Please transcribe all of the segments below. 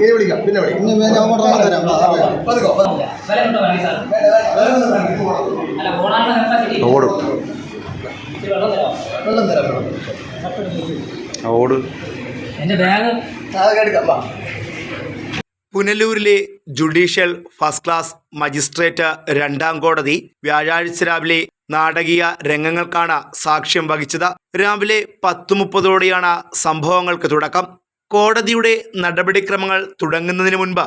ഇനി വിളിക്കാം. പിന്നെ വിളിക്കാം. ഓടും. ഓട്. ബാഗ്. പുനലൂരിലെ ജുഡീഷ്യൽ ഫസ്റ്റ് ക്ലാസ് മജിസ്ട്രേറ്റ് രണ്ടാം കോടതി വ്യാഴാഴ്ച രാവിലെ നാടകീയ രംഗങ്ങൾക്കാണ് സാക്ഷ്യം വഹിച്ചത്. രാവിലെ പത്തു മുപ്പതോടെയാണ് സംഭവങ്ങൾക്ക് തുടക്കം. കോടതിയുടെ നടപടിക്രമങ്ങൾ തുടങ്ങുന്നതിന് മുൻപ്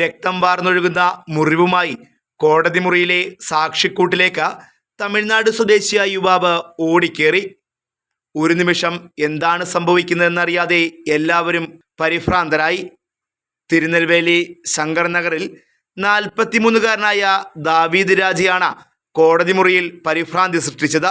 രക്തം വാർന്നൊഴുകുന്ന മുറിവുമായി കോടതി മുറിയിലെ സാക്ഷിക്കൂട്ടിലേക്ക് തമിഴ്നാട് സ്വദേശിയായ യുവാവ് ഓടിക്കേറി. ഒരു നിമിഷം എന്താണ് സംഭവിക്കുന്നതെന്നറിയാതെ എല്ലാവരും പരിഭ്രാന്തരായി. തിരുനെൽവേലി ശങ്കർ നഗറിൽ നാൽപ്പത്തിമൂന്നുകാരനായ ദാവീദ് രാജയാണ് കോടതി മുറിയിൽ പരിഭ്രാന്തി സൃഷ്ടിച്ചത്.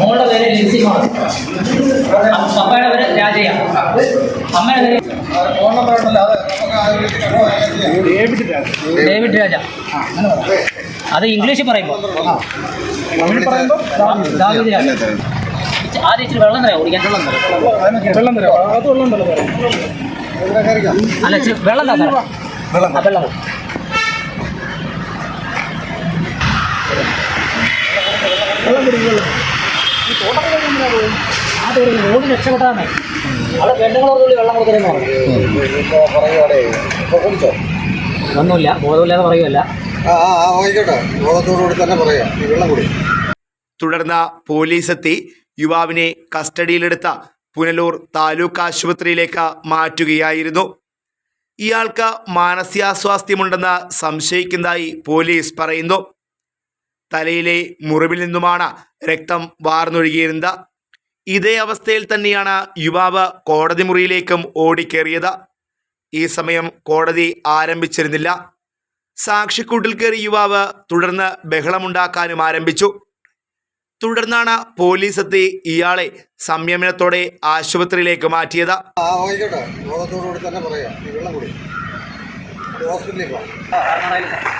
മോളുടെ പേര് ലിസിമാണ് പപ്പയുടെ പേര് രാജയ. അമ്മയുടെ പേര് ഡേവിഡ് രാജ. അത് ഇംഗ്ലീഷിൽ പറയുമ്പോൾ ദാവീദ് രാജ. ആദ്യം ഇച്ചിരി വെള്ളം തരാം കുടിക്കാൻ? വെള്ളം തരാം. അത് വെള്ളം ഉണ്ടല്ലോ അല്ല ഇച്ചിരി വെള്ളം താ വെള്ളം. വെള്ളം. വെള്ളം വെള്ളം. അത് ഒരു ഓടി രക്ഷപ്പെട്ടാണ് അവിടെ പെണ്ണുങ്ങളോടുകൂടി വെള്ളം കൊടുക്കരുതെന്ന് പറഞ്ഞു ഒന്നുമില്ല ബോധമില്ലാതെ പറയുമല്ല ആ ആ ആ, തുടർന്ന് പോലീസെത്തി. യുവാവിനെ കസ്റ്റഡിയിലെടുത്ത പുനലൂർ താലൂക്ക് ആശുപത്രിയിലേക്ക് മാറ്റുകയായിരുന്നു. ഇയാൾക്ക് മാനസികാസ്വാസ്ഥ്യമുണ്ടെന്ന് സംശയിക്കുന്നതായി പോലീസ് പറയുന്നു. തലയിലെ മുറിവിൽ നിന്നുമാണ് രക്തം വാർന്നൊഴുകിയിരുന്നത്. ഇതേ അവസ്ഥയിൽ തന്നെയാണ് യുവാവ് കോടതി മുറിയിലേക്കും ഓടിക്കേറിയത്. ഈ സമയം കോടതി ആരംഭിച്ചിരുന്നില്ല. സാക്ഷിക്കൂട്ടിൽ കയറി യുവാവ് തുടർന്ന് ബഹളമുണ്ടാക്കാനും ആരംഭിച്ചു. തുടർന്നാണ് പോലീസ് എത്തി ഇയാളെ സംയമനത്തോടെ ആശുപത്രിയിലേക്ക് മാറ്റിയത്. ഹോസ്പിറ്റലിലേക്ക് പോകാം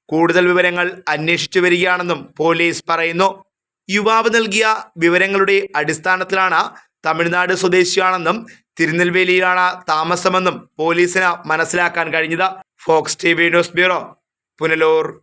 കൂടുതൽ വിവരങ്ങൾ അന്വേഷിച്ചു വരികയാണെന്നും പോലീസ് പറയുന്നു. യുവാവ് നൽകിയ വിവരങ്ങളുടെ അടിസ്ഥാനത്തിലാണ് തമിഴ്നാട് സ്വദേശിയാണെന്നും തിരുനെൽവേലിയിലാണ് താമസമെന്നും പോലീസിന് മനസ്സിലാക്കാൻ കഴിഞ്ഞത്. Fox T V news bureau Punalur.